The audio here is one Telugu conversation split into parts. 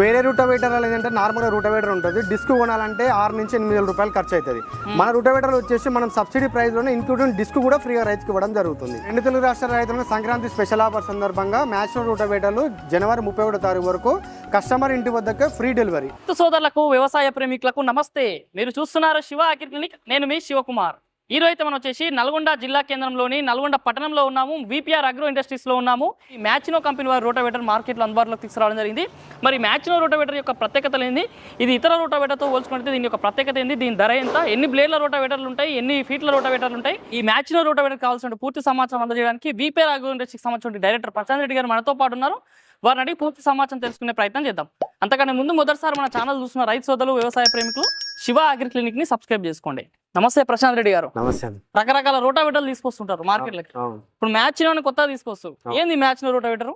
వేరే రూటవేటర్ ఏంటంటే నార్మల్గా రూటవేటర్ ఉంటుంది. డిస్క్ కొనాలంటే ఆరు నుంచి ఎనిమిది వేల రూపాయలు ఖర్చు అవుతుంది. మన రూటవేటర్ వచ్చేసి మనం సబ్సిడీ ప్రైస్లోనే ఇంక్లూడింగ్ డిస్క్ కూడా ఫ్రీగా రైతుకి ఇవ్వడం జరుగుతుంది. రెండు తెలుగు రాష్ట్ర రైతులకు సంక్రాంతి స్పెషల్ ఆఫర్ సందర్భంగా మ్యాచ్లో రూటవేటర్లు జనవరి ముప్పై ఒకటో తారీఖు వరకు కస్టమర్ ఇంటి వద్దకే ఫ్రీ డెలివరీ సోదరులకు వ్యవసాయ ప్రేమికులకు నమస్తే. మీరు చూస్తున్నారు శివ అగ్రి క్లినిక్. నేను మీ శివకుమార్. ఈరోజు అయితే మనం వచ్చేసి నల్గొండ జిల్లా కేంద్రంలోని నల్గొండ పట్టణంలో ఉన్నాము. విపిఆర్ అగ్రో ఇండస్ట్రీస్లో ఉన్నాము. ఈ మ్యాచ్నో కంపెనీ వారి రోటోవేటర్ మార్కెట్లో అందుబాటులోకి తీసుకురావడం జరిగింది. మరి మ్యాచ్నో రోటోవేటర్ యొక్క ప్రత్యేకత ఏంది ఇది ఇతర రోటోవేటర్తో పోల్చుకుంటే దీని యొక్క ప్రత్యేకత ఏంది? దీని ధర ఎంత? ఎన్ని బ్లేడ్ల రోటోవేటర్లు ఉంటాయి? ఎన్ని ఫీట్ల రోటోవేటర్లు ఉంటాయి? ఈ మ్యాచ్నో రోటోవేటర్ కావాల్సిన పూర్తి సమాచారం అందజేయడానికి విపిఆర్ అగ్రో ఇండస్ట్రీకి సంబంధించిన డైరెక్టర్ ప్రశాంత్ రెడ్డి గారు మనతో పాటు ఉన్నారు. వారిని అడిగి పూర్తి సమాచారం తెలుసుకునే ప్రయత్నం చేద్దాం. అంతకంటే ముందు మొదటిసారి మన ఛానల్ చూసిన రైతు సోదరులు వ్యవసాయ ప్రేమికులు శివ అగ్రి క్లినిక్ని సబ్స్క్రైబ్ చేసుకోండి. నమస్తే ప్రశాంత్ రెడ్డి గారు. నమస్తే రకరకాల రోటావేటర్లు తీసుకొస్తుంటారు మార్కెట్లకి. అవును. ఇప్పుడు మ్యాచ్ కొత్తగా తీసుకొస్తారు. ఏంది మ్యాచ్ రోటావేటర్?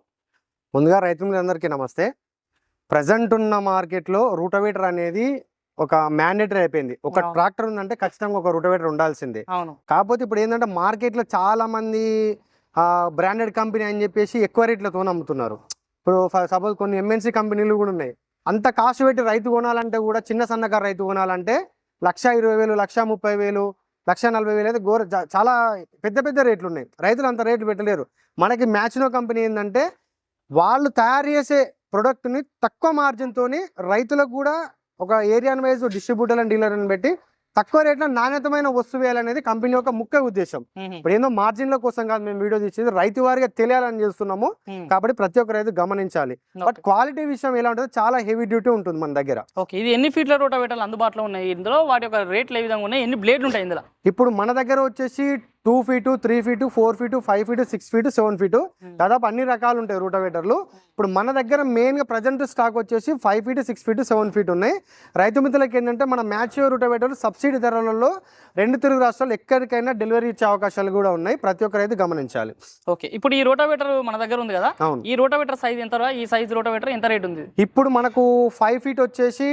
ముందుగా రైతులందరికీ నమస్తే. ప్రజెంట్ ఉన్న మార్కెట్లో రూటవేటర్ అనేది ఒక మ్యాండేటరీ అయిపోయింది. ఒక. ట్రాక్టర్ ఉందంటే ఖచ్చితంగా ఒక రూటవేటర్ ఉండాల్సిందే. కాకపోతే ఇప్పుడు ఏంటంటే మార్కెట్లో చాలా మంది బ్రాండెడ్ కంపెనీ అని చెప్పేసి ఎక్కువ రేట్లతో అమ్ముతున్నారు ఇప్పుడు సపోజ్ కొన్ని ఎంఎన్సీ కంపెనీలు కూడా ఉన్నాయి. అంత కాస్ట్ పెట్టి రైతు కొనాలంటే కూడా చిన్న సన్నకారు రైతు కొనాలంటే లక్ష ఇరవై వేలు లక్ష ముప్పై వేలు లక్ష నలభై వేలు అయితే ఘోర చాలా పెద్ద పెద్ద రేట్లు ఉన్నాయి. రైతులు అంత రేట్లు పెట్టలేరు. మనకి మ్యాచ్నో కంపెనీ ఏంటంటే వాళ్ళు తయారు చేసే ప్రొడక్ట్ని తక్కువ మార్జిన్తోని రైతులకు కూడా ఒక ఏరియాన్ వైజ్ డిస్ట్రిబ్యూటర్ అండ్ డీలర్ని పెట్టి తక్కువ రేట్లో నాణ్యతమైన వస్తువు వేయాలనేది కంపెనీ యొక్క ముఖ్య ఉద్దేశం. ఇప్పుడు ఏందో మార్జిన్ల కోసం కాదు మేము వీడియో తీసేది రైతు వారిగా తెలియాలని చేస్తున్నాము. కాబట్టి ప్రతి ఒక్క రైతు గమనించాలి. బట్ క్వాలిటీ విషయం ఎలా ఉంటుంది చాలా హెవీ డ్యూటీ ఉంటుంది మన దగ్గర. ఓకే ఇది ఎన్ని ఫీట్ల రోటావేటర్లు అందుబాటులో ఉన్నాయి ఇందులో? వాటి యొక్క రేట్లు ఏ విధంగా ఉన్నాయి? ఎన్ని బ్లేడ్లు ఉంటాయి ఇందులో? ఇప్పుడు మన దగ్గర వచ్చేసి two feet three feet four feet five feet six feet seven feet దాదాపు అన్ని రకాలు ఉంటాయి రూటవేటర్లు ఇప్పుడు మన దగ్గర మెయిన్గా ప్రజెంట్ స్టాక్ వచ్చేసి five feet six feet seven feet ఉన్నాయి. రైతు మిత్రులకి ఏంటంటే మన మ్యాచ్ రూటవేటర్లు సబ్సిడీ ధరలలో రెండు తెలుగు రాష్ట్రాలు ఎక్కడికైనా డెలివరీ ఇచ్చే అవకాశాలు కూడా ఉన్నాయి. ప్రతి ఒక్క రైతు గమనించాలి. ఓకే ఇప్పుడు ఈ రోటావేటర్ మన దగ్గర ఉంది కదా? ఈ రోటావేటర్ సైజ్ ఎంత? ఈ సైజ్ రోటావేటర్ ఎంత రేట్ ఉంది? ఇప్పుడు మనకు ఫైవ్ ఫీట్ వచ్చేసి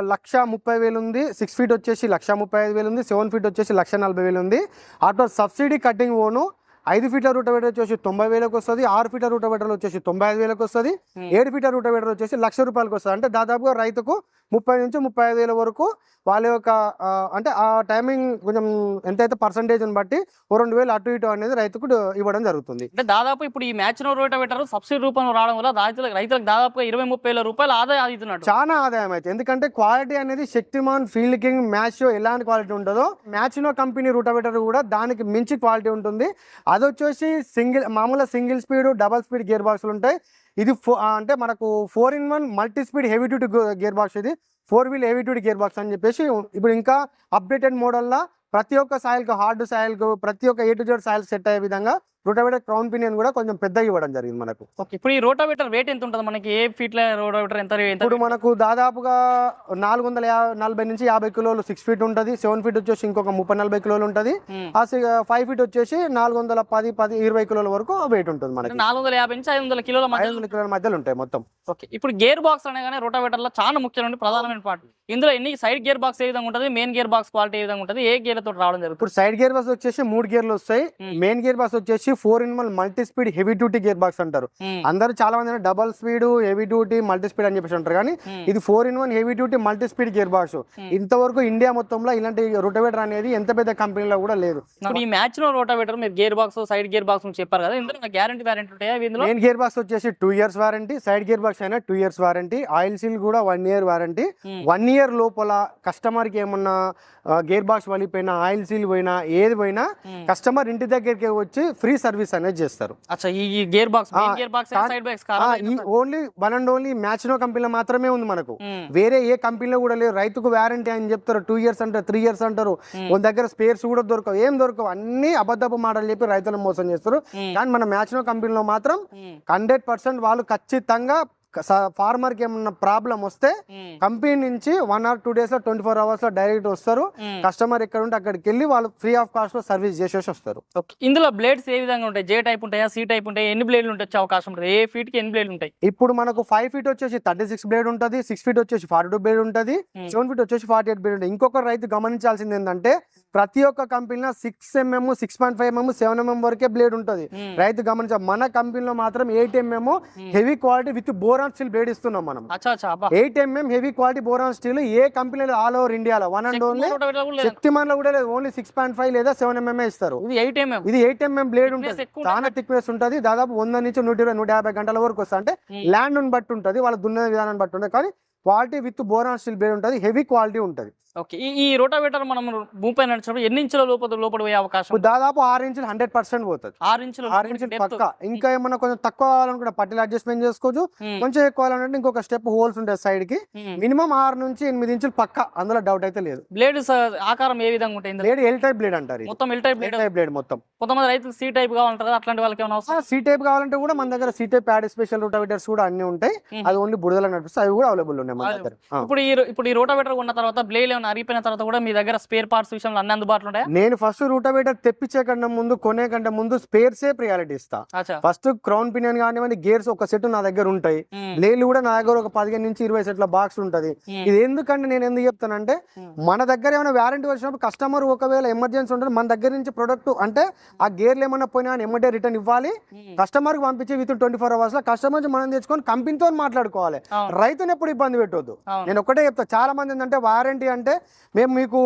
లక్ష ముప్పై వేలు ఉంది. సిక్స్ ఫీట్ వచ్చేసి లక్ష ముప్పై ఐదు వేలు ఉంది. సెవెన్ ఫీట్ వచ్చేసి లక్ష నలభై వేలు ఉంది. అటు సబ్సిడీ కటింగ్ ఓను. ఐదు ఫీట్ల రూటవేటర్ వచ్చేసి తొంభై వేలకు వస్తుంది ఆరు ఫీట్ల రూటవేటర్ వచ్చేసి తొంభై ఐదు వేలకు వస్తుంది Hmm. ఏడు ఫీట్ల రూటవేటర్ వచ్చేసి లక్ష రూపాయలకు వస్తుంది. అంటే దాదాపుగా రైతుకు ముప్పై నుంచి ముప్పై ఐదు వేల వరకు వాళ్ళ యొక్క అంటే ఆ టైమింగ్ కొంచెం ఎంతైతే పర్సంటేజ్ని బట్టి ఓ రెండు వేలు అటు ఇటు అనేది రైతుకు ఇవ్వడం జరుగుతుంది. అంటే దాదాపు ఇప్పుడు ఈ మ్యాచ్ రోటావేటర్ సబ్సిడీ రూపంలో రావడం వల్ల రైతులకు రైతులకు దాదాపుగా ఇరవై ముప్పై వేల రూపాయలు ఆదాయం అవుతున్నట్టు. చాలా ఆదాయం అయితే. ఎందుకంటే క్వాలిటీ అనేది శక్తిమాన్ ఫీల్డ్ కింగ్ మ్యాచ్ ఎలాంటి క్వాలిటీ ఉంటుందో మ్యాచ్నో కంపెనీ రూటవేటర్ కూడా దానికి మించి క్వాలిటీ ఉంటుంది. అది వచ్చేసి సింగిల్ మామూలుగా single speed double speed gear బాక్స్లు ఉంటాయి. ఇది ఫో అంటే మనకు four in one multi speed heavy duty gear box ఇది. Four wheel heavy duty gear box అని చెప్పేసి ఇప్పుడు ఇంకా అప్డేటెడ్ మోడల్లో ప్రతి ఒక్క సాయిల్కు హార్డ్ సాయిల్కు ప్రతి ఒక్క A to Z soil set అయ్యే విధంగా రూటవేటర్ క్రౌన్ పినియన్ కూడా కొంచెం పెద్దగా ఇవ్వడం జరిగింది మనకు. ఓకే ఇప్పుడు ఈ రోటావేటర్ వెయిట్ ఎంత ఉంటుంది మనకి? ఏ ఫీట్ల రోటావేటర్ ఎంత ఇప్పుడు మనకు దాదాపుగా నాలుగు వందల నలభై నుంచి యాభై కిలోలు సిక్స్ ఫీట్ ఉంటుంది సెవెన్ ఫీట్ వచ్చేసి ఇంకొక ముప్పై నలభై కిలోలు ఉంటుంది. ఉమ్. ఆ ఫైవ్ ఫీట్ వచ్చేసి నాలుగు వందల పది పది ఇరవై కిలోల వరకు వెయిట్ ఉంటుంది మనకి. నాలుగు వందల యాభై నుంచి ఐదు వందల కిలోల ఐదు వందల కిలోల మధ్యలో ఉంటాయి మొత్తం. ఓకే ఇప్పుడు గేర్ బాక్స్ అనగానే రోటావేటర్లో చాలా ముఖ్యమైన ప్రధానమైన పార్ట్ ఇందులో ఎన్ని సైడ్ గేర్ బాక్స్ ఏ విధంగా ఉంటుంది? మెయిన్ గేర్ బాక్స్ క్వాలిటీ ఏ విధంగా ఉంటుంది? ఏ గేర్ తోటి రావడం జరుగుతుంది? ఇప్పుడు సైడ్ గేర్ బాక్స్ వచ్చేసి మూడు గేర్లు వస్తాయి. Hmm. మెయిన్ గేర్ బాక్స్ వచ్చేసి four in one multi speed heavy duty gear box అంటారు. అందరూ చాలా మంది double speed heavy duty multi speed అని చెప్పేసి అంటారు కానీ. ఇది four in one heavy duty multi speed gear box ఇంతవరకు ఇండియా మొత్తంలో ఇలాంటి రొటవేటర్ అనేది ఎంత పెద్ద కంపెనీలో కూడా లేదు ఈ మ్యాచ్లో రోటావేటర్ మీరు gear box side gear box చెప్పారు కదా ఇందులో గ్యారంటీ వారంటీ ఉంటాయా ఇందులో మెయిన్ గేర్ బాక్స్ వచ్చేసి two years warranty side gear box అయినా two years warranty oil seal కూడా one year warranty. One year లోపల కస్టమర్కి ఏమన్నా గేర్ బాక్స్ వలిపోయినా ఆయిల్ సీల్ పోయినా ఏది పోయినా. కస్టమర్ ఇంటి దగ్గరికి వచ్చి ఫ్రీ సర్వీస్ అనేది చేస్తారు. అచ్చా ఈ గేర్ బాక్స్ ఆ, గేర్ బాక్స్ కా- సైడ్ బాక్స్ ఆ, ఈ only one and only match no కంపెనీలో మాత్రమే ఉంది మనకు. వేరే ఏ కంపెనీలో కూడా లేదు. రైతుకు వారంటీ అని చెప్తారు. టూ ఇయర్స్ అంటారు త్రీ ఇయర్స్ అంటారు. మన దగ్గర స్పేర్స్ కూడా దొరకవు. ఏం దొరకవు? అన్ని అబద్ధపు మాటలు చెప్పి రైతులను మోసం చేస్తారు. కానీ మన మ్యాచ్ నో కంపెనీలో మాత్రం హండ్రెడ్ పర్సెంట్ వాళ్ళు ఖచ్చితంగా ఫార్మర్కి ఏమన్నా ప్రాబ్లం వస్తే కంపెనీ నుంచి వన్ ఆర్ టూ డేస్లో ట్వంటీ ఫోర్ అవర్స్లో డైరెక్ట్ వస్తారు. కస్టమర్ ఎక్కడ ఉంటే అక్కడికి వెళ్ళి వాళ్ళు ఫ్రీ ఆఫ్ కాస్ట్లో సర్వీస్ చేసేసి వస్తారు. ఇందులో బ్లేడ్స్ ఏ విధంగా ఉంటాయి? జే టైప్ ఉంటాయా? సి టైప్ ఉంటాయి? ఎన్ని బ్లేడ్లు ఉంటే వచ్చే అవకాశం ఉంటుంది? ఏ ఫీట్కి ఎన్ని బ్లేడ్లు ఉంటాయి? ఇప్పుడు మనకు ఫైవ్ ఫీట్ వచ్చేసి థర్టీ సిక్స్ బ్లేడ్ ఉంటుంది సిక్స్ ఫీట్ వచ్చేసి ఫార్టీ టూ బ్లేడ్ ఉంటుంది. సెవెన్ ఫీట్ వచ్చేసి ఫార్టీ ఎయిట్ బ్లేడ్ ఉంటుంది. ఇంకొక రైతు గమనించాల్సింది ఏంటంటే ప్రతి ఒక్క కంపెనీలో six mm six point five mm seven mm వరకే బ్లేడ్ ఉంటుంది. రైతు గమనించాలి మన కంపెనీలో మాత్రం eight mm heavy quality with bor boron steel blade ఇస్తున్నాం మనం. Eight mm heavy quality boron steel ఏ కంపెనీలో ఆల్ ఓవర్ ఇండియాలో వన్ అండ్ ఓన్లీ శక్తిమాన్లో కూడా లేదు. ఓన్లీ సిక్స్ పాయింట్ ఫైవ్ లేదా. సెవెన్ ఎంఎం ఇస్తారు. ఇది ఎయిట్ ఎంఎం బ్లేడ్ ఉంటుంది. చాలా థిక్నెస్ ఉంటుంది. దాదాపు వంద నుంచి నూట ఇరవై నూట యాభై గంటల వరకు వస్తుంది అంటే Hmm. ల్యాండ్ బట్టి ఉంటుంది. వాళ్ళ దున్నే విధానాన్ని బట్టి ఉంటుంది. కానీ quality with boron steel blade ఉంటుంది హెవీ క్వాలిటీ ఉంటుంది. ఓకే. ఈ రోటావేటర్ మనం భూమిపై నడిచినప్పుడు ఎన్ని ఇంచుల లోపల లోపల పోయే అవకాశం? దాదాపు ఆరు ఇంచులు హండ్రెడ్ పర్సెంట్ పోతుంది. ఆరు ఇంచుల ఆరు ఇంచులు పక్క. ఇంకా ఏమన్నా కొంచెం తక్కువ కావాలనుకుంటే పట్టిలు అడ్జస్ట్మెంట్ చేసుకోవచ్చు. కొంచెం ఎక్కువ కావాలంటే ఇంకొక స్టెప్ హోల్స్ ఉంటాయి సైడ్కి. మినిమం ఆరు నుంచి ఎనిమిది ఇంచులు పక్క. అందులో డౌట్ అయితే లేదు. బ్లేడ్ ఆకారం ఏ విధంగా ఉంటుంది? బ్లేడ్ ఎల్ టైప్ బ్లేడ్ అంటారు. మొత్తం L type blade type blade మొత్తం. కొంతమంది రైతులు సి టైప్ కదా అట్లాంటి వాళ్ళకి ఏమైనా అవసరం? సి టైప్ కావాలంటే కూడా మన దగ్గర C type pad special rotavators కూడా అన్ని ఉంటాయి. అది ఓన్లీ బుడదలో నడిపిస్తే అవి కూడా అవైలబుల్ ఉన్నాయి. ఇప్పుడు ఈ ఇప్పుడు ఈ రోటావేటర్ ఉన్న తర్వాత బ్లేడ్ ఏమైనా అరిగిపోయిన తర్వాత కూడా మీ దగ్గర స్పేర్ పార్ట్స్ విషయంలో అన్ని అందుబాటులో ఉంటాయా? నేను ఫస్ట్ రూటావేటర్ తెప్పించే కంటే ముందు కొనే కంటే ముందు స్పేర్సే ప్రియారిటీ ఇస్తా. ఫస్ట్ క్రౌన్ పినియన్ కానివ్వండి గేర్స్ ఒక సెట్ నా దగ్గర ఉంటాయి. లేలు కూడా నా దగ్గర ఒక పదిహేను నుంచి ఇరవై సెట్ల బాక్స్ ఉంటది. ఇది ఎందుకంటే నేను ఎందుకు చెప్తానంటే. మన దగ్గర ఏమైనా వారంటీ వచ్చినప్పుడు కస్టమర్ ఒకవేళ ఎమర్జెన్సీ ఉంటుంది మన దగ్గర నుంచి ప్రొడక్ట్ అంటే ఆ గేర్లు ఏమైనా పోయినా ఎమ్మటే రిటర్న్ ఇవ్వాలి. కస్టమర్కి పంపించి విత్ ట్వంటీ ఫోర్ అవర్స్లో కస్టమర్ నుంచి మనం తెచ్చుకొని కంపెనీతో మాట్లాడుకోవాలి. రైతుని ఎప్పుడు ఇబ్బంది పెట్టొద్దు. నేను ఒకటే చెప్తా చాలా మంది ఏంటంటే వారంటీ అంటే మేము మీకు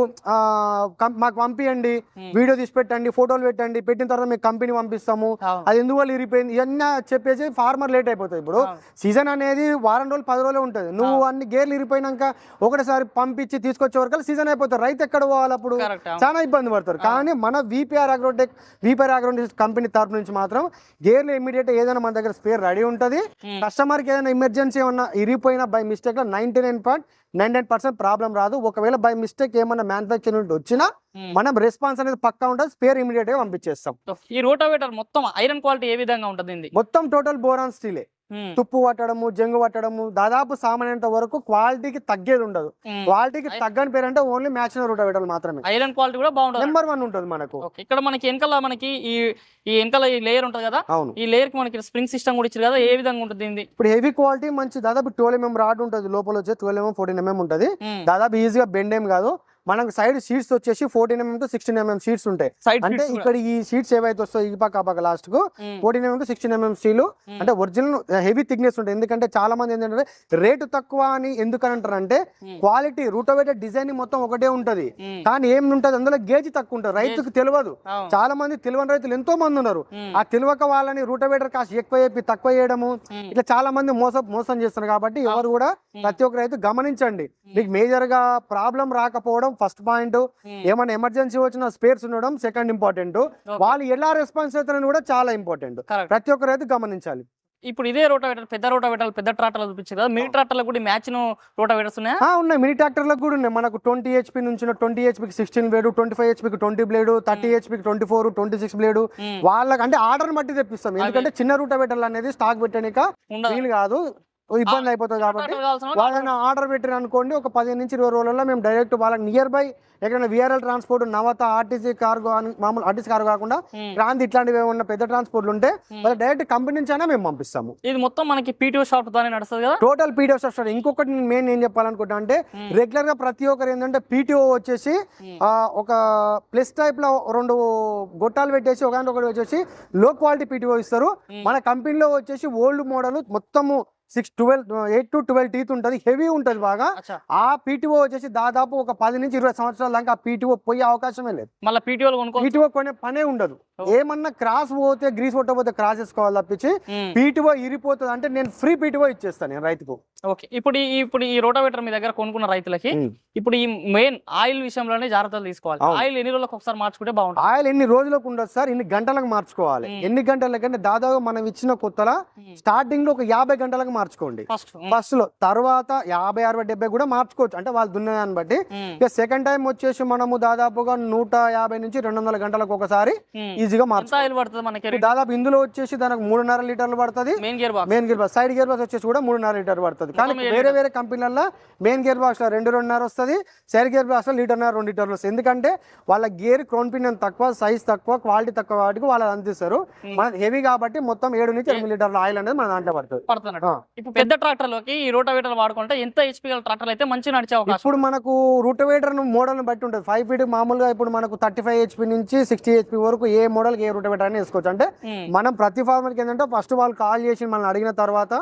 మాకు పంపియండి. వీడియో తీసి పెట్టండి ఫోటోలు పెట్టండి పెట్టిన తర్వాత మీకు కంపెనీ పంపిస్తాము. అది ఎందువల్ల ఇరిపోయింది? ఇవన్నీ చెప్పేసి ఫార్మర్ లేట్ అయిపోతుంది ఇప్పుడు. సీజన్ అనేది వారం రోజులు పది రోజులు ఉంటుంది. నువ్వు అన్ని గేర్లు ఇరిపోయినాక ఒకటిసారి పంపించి తీసుకొచ్చే వరకు సీజన్ అయిపోతుంది రైతు ఎక్కడ పోవాలి అప్పుడు. చాలా ఇబ్బంది పడతారు. కానీ మన VPR agrotech VPR agrotech company తరపు నుంచి మాత్రం గేర్లు ఇమీడియట్ ఏదైనా మన దగ్గర స్పేర్ రెడీ ఉంటుంది. కస్టమర్కి ఏదైనా ఎమర్జెన్సీ ఏమన్నా ఇరిగిపోయినా by mistake ninety nine point nine nine percent problem రాదు. ఒకవేళ బై మిస్టేక్ ఏమన్నా మ్యానుఫ్యాక్చరింగ్ నుండి వచ్చినా ఉమ్. మనం రెస్పాన్స్ అనేది పక్కా ఉంటుంది స్పేర్ ఇమీడియట్గా పంపించేస్తాం ఈ రోటావేటర్ మొత్తం ఐరన్ క్వాలిటీ ఏ విధంగా ఉంటుంది? మొత్తం టోటల్ బోరాన్ స్టీలే. తుప్పు పట్టడము జంగు పట్టడము దాదాపు సామాన్యంత వరకు క్వాలిటీకి తగ్గేది ఉండదు. క్వాలిటీకి తగ్గని పేరు అంటే ఓన్లీ మ్యాచ్ రూటవేటర్లు మాత్రమే. ఐరన్ క్వాలిటీ కూడా బాగుంటుంది. నెంబర్ వన్ ఉంటుంది మనకు. ఇక్కడ మనకి వెనకాల మనకి ఈ ఈ వెనకాల ఈ లేయర్ ఉంటుంది కదా? అవును. ఈ లేయర్కి మనకి స్ప్రింగ్ సిస్టమ్ కూడా ఇచ్చారు కదా? ఏ విధంగా ఉంటుంది ఇప్పుడు హెవీ క్వాలిటీ మంచి దాదాపు ట్వెల్వ్ ఎంఎం రాడ్ ఉంటుంది లోపల వచ్చి ట్వెల్వ్ ఎంఎం ఫోర్టీన్ ఎంఎం ఉంటుంది. దాదాపు ఈజీగా బెండ్ ఏం కాదు. మనకు సైడ్ షీట్స్ వచ్చేసి fourteen MM to sixteen MM sheets ఉంటాయి. అంటే. ఇక్కడ ఈ షీట్స్ ఏవైతే వస్తాయో ఈ పక్క ఆ పక్క లాస్ట్కు fourteen MM to sixteen MM steel అంటే ఒరిజినల్ హెవీ థిక్నెస్ ఉంటుంది ఎందుకంటే చాలా మంది ఏంటంటే రేటు తక్కువ అని ఎందుకు అంటారు అంటే క్వాలిటీ రూటోవేటర్ డిజైన్ మొత్తం ఒకటే ఉంటది. కానీ ఏం ఉంటుంది? అందులో గేజ్ తక్కువ ఉంటుంది. రైతుకు తెలియదు. చాలా మంది తెలియని రైతులు ఎంతో మంది ఉన్నారు. ఆ తెలియక వాళ్ళని రూటోవేటర్ కాస్ట్ ఎక్కువ చెప్పి తక్కువ చేయడము. ఇట్లా చాలా మంది మోసం మోసం చేస్తున్నారు కాబట్టి ఎవరు కూడా ప్రతి ఒక్క రైతు గమనించండి. మీకు మేజర్గా ప్రాబ్లం రాకపోవడం ఫస్ట్ పాయింట్. ఉమ్, ఏమైనా ఎమర్జెన్సీ వచ్చిన స్పేర్స్ ఉండడం సెకండ్ ఇంపార్టెంట్. వాళ్ళు ఎలా రెస్పాన్స్ అవుతారని కూడా చాలా ఇంపార్టెంట్. ప్రతి ఒక్క రైతు గమనించాలి. ఇప్పుడు ఇదే రోటావేటర్ పెద్ద రోటావేటర్ పెద్ద ట్రాక్టర్లు చూపించారు కదా మినీ ట్రాక్టర్లు కూడా మ్యాచ్ రోటావేటర్స్ ఉన్నాయా? ఉన్నాయి. మినీ ట్రాక్టర్లకు కూడా ఉన్నాయి. మనకు ట్వంటీ హెచ్పి నుంచి ట్వంటీ హెచ్పికి సిక్స్టీన్ బ్లేడ్ ట్వంటీ ఫైవ్ హెచ్పికి twenty blade thirty హెచ్పికి twenty four twenty six blade. ఉమ్, వాళ్ళకి అంటే ఆర్డర్ బట్టి తెప్పిస్తాం. ఎందుకంటే చిన్న రూటవేటర్లు అనేది స్టాక్ వీలు కాదు. ఇబ్బంది అయిపోతుంది కాబట్టి వాళ్ళని ఆర్డర్ పెట్టారు అనుకోండి ఒక పదిహేను నుంచి ఇరవై రోజులలో మేము డైరెక్ట్ వాళ్ళకి నియర్ బై ఎక్కడైనా VRL transport Navata RTC cargo మామూలు ఆర్టీసీ కార్గో కాకుండా ఉమ్, క్రాంతి ఇట్లాంటివి ఏమన్నా పెద్ద ట్రాన్స్పోర్ట్లు ఉంటే. వాళ్ళు డైరెక్ట్ కంపెనీ నుంచి అయినా మేము పంపిస్తాము. ఇది మొత్తం మనకి పీటీఓ షాప్ ద్వారా నడుస్తుంది కదా? టోటల్ పీడిఎఫ్ స్ట్రక్చర్ ఇంకొకటి నేను మెయిన్ ఏం చెప్పాలనుకుంటా అంటే రెగ్యులర్గా ప్రతి ఒక్కరు ఏంటంటే పీటీఓ వచ్చేసి ఆ, ఒక ప్లస్ టైప్లో రెండు గొట్టాలు పెట్టేసి ఒక ఒకటి వచ్చేసి లో క్వాలిటీ పీటీఓ ఇస్తారు. మన కంపెనీలో వచ్చేసి ఓల్డ్ మోడల్ మొత్తము six twelve eight to twelve teeth ఉంటుంది హెవీ ఉంటుంది బాగా. ఆ పీటీఓ వచ్చేసి దాదాపు ఒక పది నుంచి ఇరవై సంవత్సరాల దాకా ఆ పీటీఓ పోయే అవకాశమే లేదు. మళ్ళీ కొనుక్కో పీటీఓ కొనే పనే ఉండదు. ఏమన్నా క్రాస్ పోతే గ్రీస్ కొట్టకపోతే క్రాస్ వేసుకోవాలి తప్పించి పీటీఓ ఇరిపోతుంది అంటే నేను ఫ్రీ పీటీఓ ఇచ్చేస్తాను నేను రైతుకు. ఓకే. ఇప్పుడు ఈ ఇప్పుడు ఈ రోటావేటర్ మీ దగ్గర కొనుక్కున్న రైతులకి ఇప్పుడు ఈ మెయిన్ ఆయిల్ విషయంలోనే జాగ్రత్తలు తీసుకోవాలి. ఆయిల్ ఎన్ని రోజులకు ఒకసారి మార్చుకుంటే బాగుంటుంది? ఆయిల్ ఎన్ని రోజులకు ఉండదు సార్ ఇన్ని గంటలకు మార్చుకోవాలి. ఎన్ని గంటలకంటే దాదాపు మనం ఇచ్చిన కొత్తలా స్టార్టింగ్లో ఒక యాభై గంటలకు మార్చుకోండి. ఫస్ట్లో తర్వాత యాభై అరవై డెబ్బై కూడా మార్చుకోవచ్చు. అంటే వాళ్ళు దున్నదాన్ని బట్టి. ఇక సెకండ్ టైం వచ్చేసి మనము దాదాపుగా నూట యాభై నుంచి రెండు వందల గంటలకు ఒకసారి ఈజీగా మార్చుకోవాలి దాదాపు ఇందులో వచ్చేసి దానికి మూడున్నర లీటర్లు పడుతుంది. Main gear box. Main gear box. Side gear box వచ్చేసి కూడా మూడున్నర లీటర్ పడుతుంది. కానీ వేరే వేరే కంపెనీలలో మెయిన్ గేర్ బాక్స్లో రెండు రెండున్నర వస్తుంది. సైడ్ గేర్ బాక్స్లో లీటర్న్నర రెండు లీటర్లు వస్తుంది. ఎందుకంటే వాళ్ళ గేర్ క్రౌన్ పిన్ తక్కువ సైజ్ తక్కువ క్వాలిటీ తక్కువ వాటికి వాళ్ళు అందిస్తారు. మన హెవీ కాబట్టి మొత్తం ఏడు నుంచి ఎనిమిది లీటర్ల ఆయిల్ అనేది మన దాంట్లో పడుతుంది. ఇప్పుడు పెద్ద ట్రాక్టర్లోకి ఈ రోటావేటర్ వాడుకుంటే ఎంత హెచ్పి గల ట్రాక్టర్లు అయితే మంచి నడిచే అవకాశం. ఇప్పుడు మనకు రూటవేటర్ మోడల్ బట్టి ఉంటుంది. ఫైవ్ ఫీట్ మామూలుగా ఇప్పుడు మనకు థర్టీ ఫైవ్ హెచ్పి నుంచి సిక్స్టీ హెచ్పి వరకు ఏ మోడల్ ఏ రూటవేటర్ అని వేసుకోవచ్చు. అంటే మనం ప్రతి ఫార్మర్కి ఏంటంటే ఫస్ట్ వాళ్ళు కాల్ చేసి మనల్ని అడిగిన తర్వాత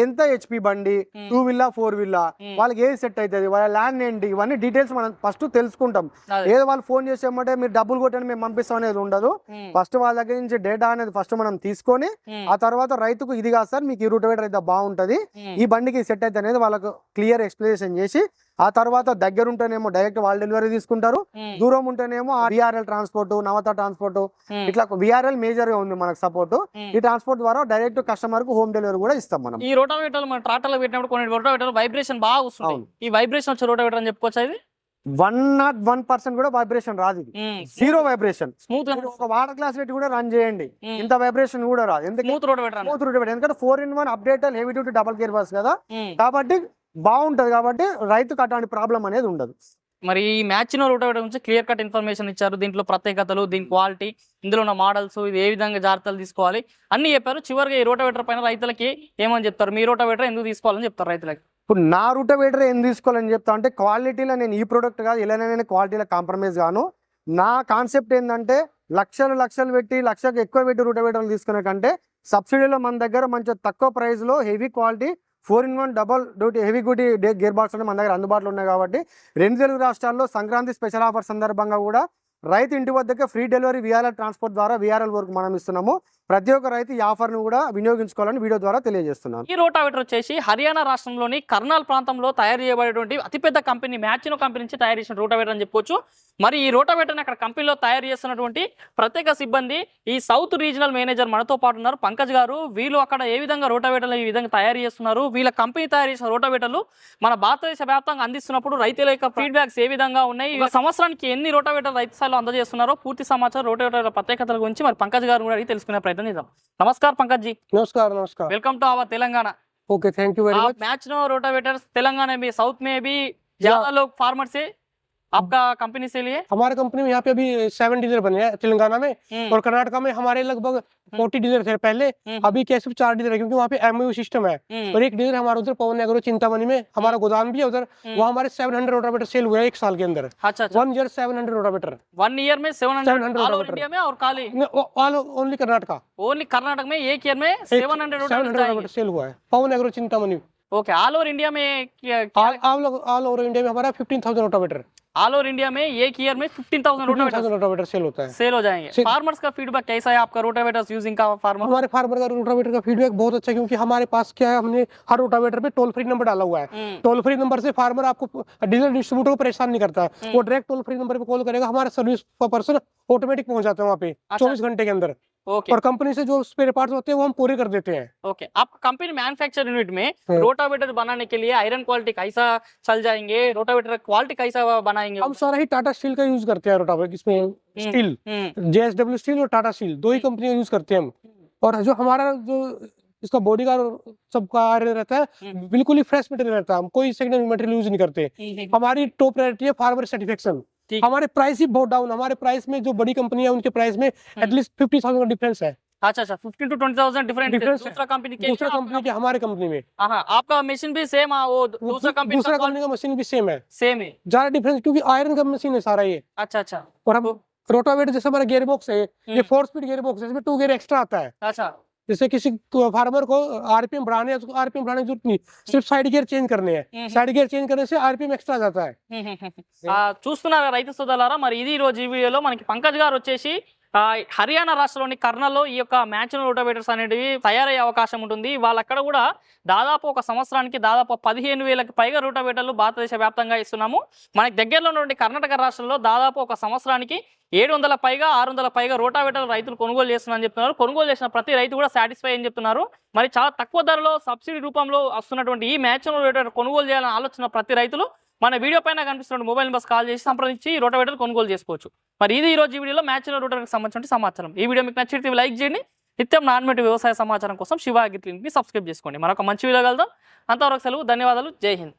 ఎంత హెచ్పి బండి టూ వీల్లా ఫోర్ వీల్లా. వాళ్ళకి ఏది సెట్ అవుతుంది వాళ్ళ ల్యాండ్ ఏంటి ఇవన్నీ డీటెయిల్స్ మనం ఫస్ట్ తెలుసుకుంటాం. ఏదో వాళ్ళు ఫోన్ చేసేమంటే మీరు డబ్బులు కొట్టండి మేము పంపిస్తాం అనేది ఉండదు. ఫస్ట్ వాళ్ళ దగ్గర నుంచి డేటా అనేది ఫస్ట్ మనం తీసుకొని ఆ తర్వాత రైతుకు ఇది కాదు సార్ మీకు ఈ రూటవేటర్ అయితే బాగుంటది. ఈ బండికి సెట్ అయితే అనేది వాళ్ళకు క్లియర్ ఎక్స్ప్లెనేషన్ చేసి ఆ తర్వాత దగ్గర ఉంటేనేమో డైరెక్ట్ వాళ్ళు డెలివరీ తీసుకుంటారు. దూరం ఉంటేనేమో విఆర్ఎల్ ట్రాన్స్పోర్ట్ నవత ట్రాన్స్పోర్ట్ ఇట్లా విఆర్ఎల్ మేజర్గా ఉంది మనకు సపోర్ట్. ఈ ట్రాన్స్పోర్ట్ ద్వారా డైరెక్ట్ కస్టమర్కు హోమ్ డెలివరీ కూడా ఇస్తాం మనం. ఈ రోటావేటర్ మన ట్రాక్టర్లో పెట్టినప్పుడు కొన్ని రోటావేటర్ వైబ్రేషన్ బాగా వస్తుంది. ఈ వైబ్రేషన్ వచ్చే రోటావేటర్ అని చెప్పుకోవచ్చు వన్ నాట్ వన్ పర్సెంట్ కూడా వైబ్రేషన్ రాదు ఇది. జీరో వైబ్రేషన్ స్మూత్ ఒక వాటర్ గ్లాస్ పెట్టి కూడా రన్ చేయండి. ఇంత వైబ్రేషన్ కూడా రాదు. ఎందుకంటే ఎందుకంటే four in one update heavy duty double gear bus కదా. కాబట్టి బాగుంటది కాబట్టి రైతుకు అటువంటి ప్రాబ్లం అనేది ఉండదు. మరి ఈ మ్యాచ్ గురించి క్లియర్ కట్ ఇన్ఫర్మేషన్ ఇచ్చారు. దీంట్లో ప్రత్యేకతలు దీని క్వాలిటీ ఇందులో ఉన్న మోడల్స్ ఇది ఏ విధంగా జాగ్రత్తలు తీసుకోవాలి? అన్ని చెప్పారు. చివరిగా ఈ రోటావేటర్ పైన రైతులకి ఏమని చెప్తారు? మీ రోటావేటర్ ఎందుకు తీసుకోవాలని చెప్తారు రైతులకి. ఇప్పుడు నా రూటవేటర్ ఏం తీసుకోవాలని చెప్తా అంటే క్వాలిటీలో నేను ఈ ప్రోడక్ట్ కాదు ఇలానే నేను క్వాలిటీలో కాంప్రమైజ్ కాను నా కాన్సెప్ట్ ఏంటంటే లక్షలు లక్షలు పెట్టి లక్షకు ఎక్కువ పెట్టి రూటవేటర్లు తీసుకునే కంటే సబ్సిడీలో మన దగ్గర మంచి తక్కువ ప్రైస్లో heavy quality four in one double duty heavy duty gear box అనేది మన దగ్గర అందుబాటులో ఉన్నాయి కాబట్టి రెండు తెలుగు రాష్ట్రాల్లో సంక్రాంతి స్పెషల్ ఆఫర్ సందర్భంగా కూడా రైతు ఇంటి వద్దకే ఫ్రీ డెలివరీ వీఆర్ఎల్ ట్రాన్స్పోర్ట్ ద్వారా విఆర్ఎల్ వరకు మనం ఇస్తున్నాము. ప్రతి ఒక్క రైతు ఈ ఆఫర్ను కూడా వినియోగించుకోవాలని వీడియో ద్వారా తెలియజేస్తున్నాను. ఈ రోటావేటర్ వచ్చేసి హర్యానా రాష్ట్రంలోని కర్నాల్ ప్రాంతంలో తయారు చేయబడేటువంటి అతిపెద్ద కంపెనీ మ్యాచినో కంపెనీ నుంచి తయారు చేసిన రోటావేటర్ అని చెప్పుకోవచ్చు మరి ఈ రోటావేటర్ని అక్కడ కంపెనీలో తయారు చేస్తున్నటువంటి ప్రత్యేక సిబ్బంది ఈ సౌత్ రీజనల్ మేనేజర్ మనతో పాటు ఉన్నారు. పంకజ్ గారు వీళ్ళు అక్కడ ఏ విధంగా రోటావేటర్లు ఈ విధంగా తయారు చేస్తున్నారు? వీళ్ళ కంపెనీ తయారు చేసిన రోటావేటర్లు మన భారతదేశ వ్యాప్తంగా అందిస్తున్నప్పుడు రైతుల యొక్క ఫీడ్బ్యాక్స్ ఏ విధంగా ఉన్నాయి? సంవత్సరానికి ఎన్ని రోటావేటర్ రైతు స్థాయిలో అందజేస్తున్నారో పూర్తి సమాచారం రోటావేటర్ ప్రత్యేకతల గురించి మరి పంకజ్ గారు కూడా అడిగి తెలుసుకునే ప్రయత్నం చేద్దాం నమస్కార్ పంకజ్ जी नमस्कार नमस्कार welcome to our Telangana okay thank you very आप much much no rotavators Telangana में साउथ में भी ज्यादा लोग फार्मर से आपका कंपनी से लिए? हमारे कंपनी में यहाँ पे अभी सेवन डीलर बने हैं तेलंगाना में हम्म, और कर्नाटका में हमारे लगभग फोर्टी डीलर थे पहले। हम्म, अभी सिर्फ़ चार डीलर है क्योंकि वहाँ पे एमओयू सिस्टम है। हम्म, और एक डीलर हमारा उधर पवन एग्रो चिंतामणि में हमारा गोदाम भी है उधर। हम्म। वहाँ हमारे सेवन हंड्रेड रोटावेटर सेल हुए हैं एक साल के अंदर। One year seven hundred rotavator one year में seven hundred 700 all over rotavator. में और all only Karnataka. Only Karnataka में एक ईयर में सेवन हंड्रेड रोटावेटर सेल हुआ है। Pawan Agro Chintamani. Okay all over India में ऑल ओवर इंडिया में हमारा fifteen thousand rotavator all over India में एक ईयर में fifteen thousand rotavator rotavator sale होता है। सेल हो जाएँगे। फार्मर्स का फीडबैक कैसा है आपका रोटावेटर्स यूजिंग का फार्मर हमारे फार्मर का रोटावेटर का फीडबैक बहुत अच्छा है क्योंकि हमारे पास क्या है हमने हर रोटावेटर पे टोल फ्री नंबर डाला हुआ है। टोल फ्री नंबर से फार्मर आपको डीजल डिस्ट्रीब्यूटर को परेशान नहीं करता। है वो डायरेक्ट टोल फ्री नंबर पे कॉल करेगा हमारा सर्विस पर्सन ऑटोमेटिक पहुँच जाता है वहाँ पे अच्छा। चौबीस घंटे के अंदर। ओके और कंपनी से जो स्पेयर पार्ट्स होते हैं वो हम पूरे कर देते हैं। ओके आप कंपनी मैन्युफैक्चर यूनिट में हाँ। रोटावेटर बनाने के लिए आयरन क्वालिटी कैसा चल जाएँगे? रोटावेटर क्वालिटी कैसा बनाएँगे? हम सारा ही टाटा स्टील का यूज़ करते हैं रोटावेटर इसमें स्टील हम्म, जेएसडब्ल्यू स्टील और टाटा स्टील दो ही कंपनी यूज़ करते हैं हम। और जो हमारा जो इसका बॉडी का सबका आयरन रहता है हम्म। बिल्कुल ही फ्रेश मटेरियल रहता है। हम कोई सेकेंड मटेरियल यूज़ नहीं करते। हम्म, हमारी टॉप प्रायोरिटी है फार्मर सेटिस्फेक्शन। हमारे प्राइस ही बहुत डाउन हमारे प्राइस में जो बड़ी कंपनी है उनके प्राइस में एटलीस्ट फिफ्टी थाउज़ेंड का डिफरेंस है। अच्छा अच्छा fifteen to twenty thousand different है। दूसरा कंपनी के दूसरा कंपनी के हमारे कंपनी में। आपका- हाँ, आपका मशीन भी सेम वो वो दूसरा कंपनी दूसरा कंपनी का मशीन भी सेम है। सेम है। ज़्यादा डिफरेंस क्योंकि आयरन का मशीन है सारा ये। अच्छा अच्छा। और हम रोटावेटर जैसे हमारा गियर बॉक्स है ये फोर स्पीड गियर बॉक्स है इसमें टू गियर एक्स्ट्रा आता है। अच्छा। जैसे किसी फार्मर को आरपीएम बढ़ाने आरपीएम बढ़ाने की जरूरत नहीं सिर्फ साइड गियर चेंज करने हम्म। हैं साइड गियर चेंज करने से आरपीएम एक्स्ट्रा जाता है హ్మ్ హ్మ్ హ్మ్. ఆ, చూస్తున్నారా రైతు సోదరులారా మరి ఇది ఈ రోజు ఈ వీడియోలో మనకి పంకజ్ గారు వచ్చేసి ఆ, హర్యానా రాష్ట్రంలోని కర్నల్లో ఈ యొక్క మ్యాచ్ను రోటోవేటర్స్ అనేటివి తయారయ్యే అవకాశం ఉంటుంది. వాళ్ళక్కడ కూడా దాదాపు ఒక సంవత్సరానికి దాదాపు పదిహేను వేలకు పైగా రోటోవేటర్లు భారతదేశ వ్యాప్తంగా ఇస్తున్నాము. మనకి దగ్గరలో ఉన్నటువంటి కర్ణాటక రాష్ట్రంలో దాదాపు ఒక సంవత్సరానికి ఏడు వందల పైగా ఆరు వందల పైగా రోటావేటర్లు రైతులు కొనుగోలు చేస్తున్నారని చెప్తున్నారు. కొనుగోలు చేసిన ప్రతి రైతు కూడా సాటిస్ఫై అని చెప్తున్నారు. మరి చాలా తక్కువ ధరలో సబ్సిడీ రూపంలో వస్తున్నటువంటి ఈ మ్యాచ్ను రోటోవేటర్ కొనుగోలు చేయాలని ఆలోచన ప్రతి రైతులు. మన వీడియో పైన కనిపిస్తున్న మొబైల్ నెంబర్స్ కాల్ చేసి సంప్రదించి రోటోవేటర్ కొనుగోలు చేసుకోవచ్చు. మరి ఇది ఈ రోజు ఈ వీడియోలో మ్యాచ్ రోటోవేటర్కి సంబంధించిన సమాచారం. ఈ వీడియో మీకు నచ్చితే లైక్ చేయండి. నిత్యం నాన్మేటి వ్యవసాయ సమాచారం కోసం శివ అగ్రిక్లినిక్ని సబ్స్క్రైబ్ చేసుకోండి. మరొక మంచి వీడియో కలుద్దాం. అంతవరకు సెలవు ధన్యవాదాలు. జై హింద్.